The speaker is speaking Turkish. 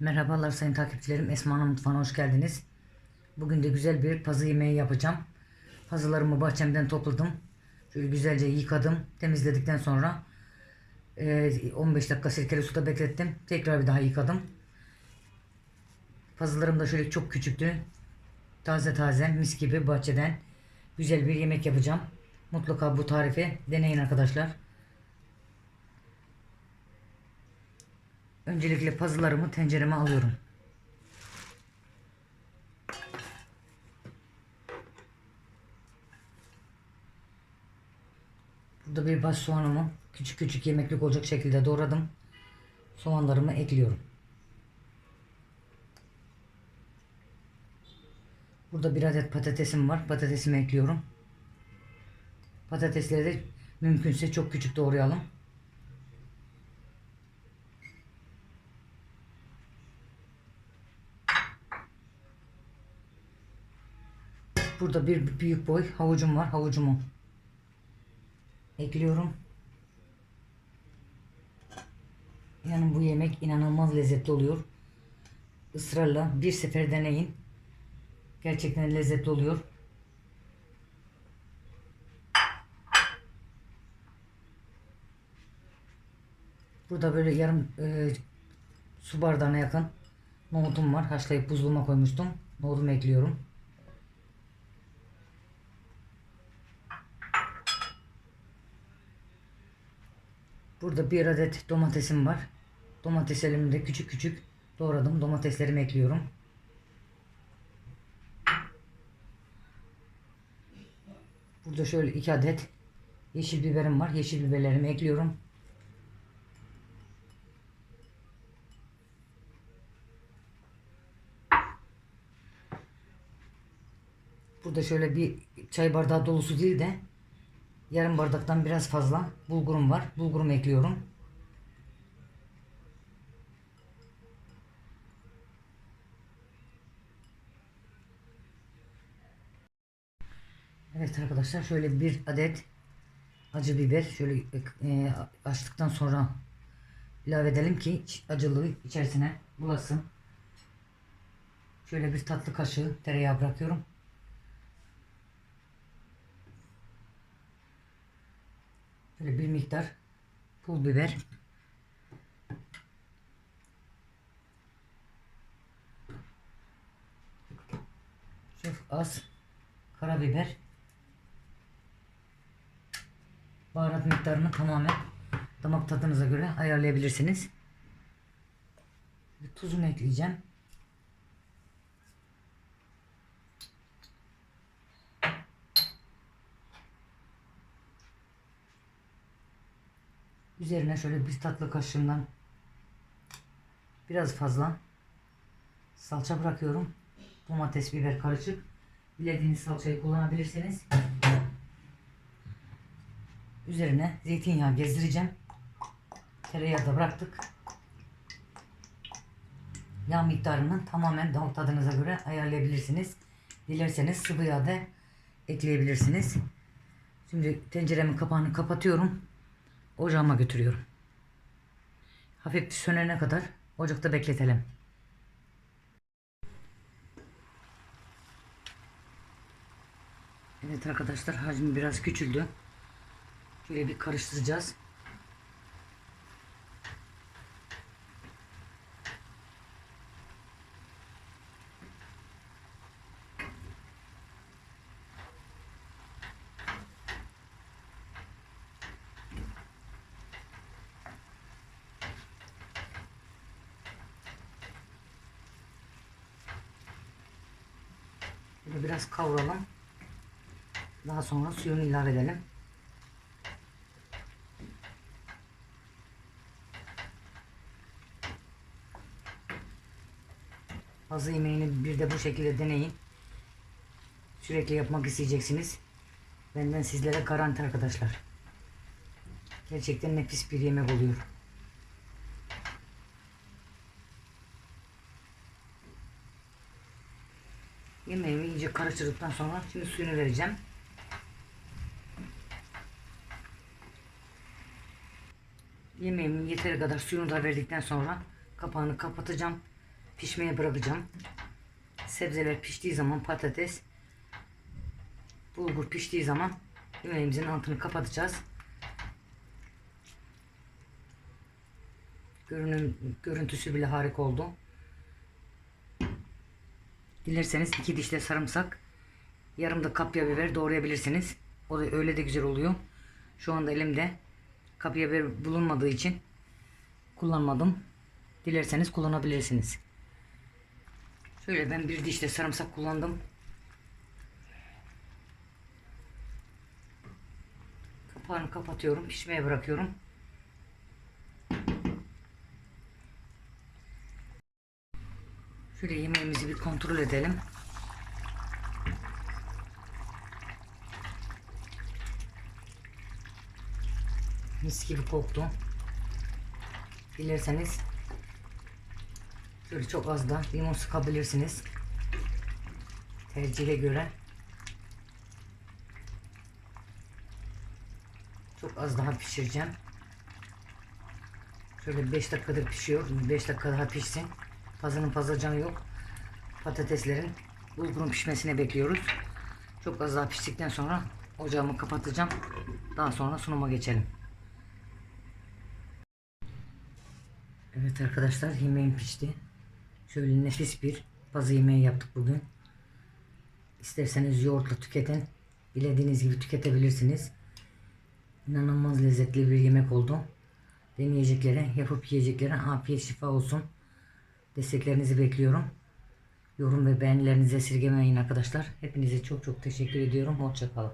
Merhabalar sayın takipçilerim. Esma'nın mutfağına hoş geldiniz. Bugün de güzel bir pazı yemeği yapacağım. Pazılarımı bahçemden topladım. Şöyle güzelce yıkadım. Temizledikten sonra e, 15 dakika sirkeli suda beklettim. Tekrar bir daha yıkadım. Pazılarım da şöyle çok küçüktü. Taze taze mis gibi bahçeden güzel bir yemek yapacağım. Mutlaka bu tarifi deneyin arkadaşlar. Öncelikle pazılarımı tencereme alıyorum. Burada bir baş soğanımı küçük küçük yemeklik olacak şekilde doğradım. Soğanlarımı ekliyorum. Burada bir adet patatesim var. Patatesimi ekliyorum. Patatesleri de mümkünse çok küçük doğrayalım. Burada bir büyük boy havucum var. Havucumu ekliyorum. Yani bu yemek inanılmaz lezzetli oluyor. Israrla bir sefer deneyin. Gerçekten lezzetli oluyor. Burada böyle yarım e, su bardağına yakın nohutum var. Haşlayıp buzluğuma koymuştum. Nohutumu ekliyorum. Burada bir adet domatesim var. Domateslerimi de küçük küçük doğradım. Domateslerimi ekliyorum. Burada şöyle iki adet yeşil biberim var. Yeşil biberlerimi ekliyorum. Burada şöyle bir çay bardağı dolusu değil de yarım bardaktan biraz fazla bulgurum var. Bulgurumu ekliyorum. Evet arkadaşlar şöyle bir adet acı biber şöyle e, açtıktan sonra ilave edelim ki acılığı içerisine bulasın. Şöyle bir tatlı kaşığı tereyağı bırakıyorum. Şöyle bir miktar pul biber. Çok az karabiber. Baharat miktarını tamamen damak tadınıza göre ayarlayabilirsiniz. Tuzunu ekleyeceğim. Üzerine şöyle bir tatlı kaşığından biraz fazla salça bırakıyorum. Domates, biber karışık. Dilediğiniz salçayı kullanabilirsiniz. Üzerine zeytinyağı gezdireceğim. Tereyağı da bıraktık. Yağ miktarını tamamen damak tadınıza göre ayarlayabilirsiniz. Dilerseniz sıvı yağ da ekleyebilirsiniz. Şimdi tenceremin kapağını kapatıyorum. Ocağıma götürüyorum. Hafif sönene kadar ocakta bekletelim. Evet arkadaşlar hacmi biraz küçüldü. Şöyle bir karıştıracağız. Böyle biraz kavuralım. Daha sonra suyunu ilave edelim. Pazı yemeğini bir de bu şekilde deneyin. Sürekli yapmak isteyeceksiniz. Benden sizlere garanti arkadaşlar. Gerçekten nefis bir yemek oluyor. Yemeğimi iyice karıştırdıktan sonra şimdi suyunu vereceğim. Yemeğimin yeteri kadar suyunu da verdikten sonra kapağını kapatacağım. pişmeye bırakacağım. Sebzeler piştiği zaman patates, bulgur piştiği zaman yemeğimizin altını kapatacağız. Görünüm, görüntüsü bile harika oldu. Dilerseniz iki dişle sarımsak, yarım da kapya biber doğrayabilirsiniz. O da öyle de güzel oluyor. Şu anda elimde kapya biber bulunmadığı için kullanmadım. Dilerseniz kullanabilirsiniz. Şöyle ben bir dişle sarımsak kullandım. Kapağını kapatıyorum. Pişmeye bırakıyorum. Şöyle yemeğimizi bir kontrol edelim. Mis gibi koktu. Dilerseniz şöyle çok az da limon sıkabilirsiniz. Tercihe göre. Çok az daha pişireceğim. Şöyle 5 dakikadır pişiyor. 5 dakika daha pişsin. Fazlanın fazla canı yok. Patateslerin bulgurun pişmesine bekliyoruz. Çok az daha piştikten sonra ocağımı kapatacağım. Daha sonra sunuma geçelim. Evet arkadaşlar yemeğim pişti. Şöyle nefis bir pazı yemeği yaptık bugün. İsterseniz yoğurtla tüketin. Dilediğiniz gibi tüketebilirsiniz. İnanılmaz lezzetli bir yemek oldu. Deneyeceklere, yapıp yiyeceklere afiyet şifa olsun. Desteklerinizi bekliyorum. Yorum ve beğenilerinizi esirgemeyin arkadaşlar. Hepinize çok çok teşekkür ediyorum. Hoşçakalın.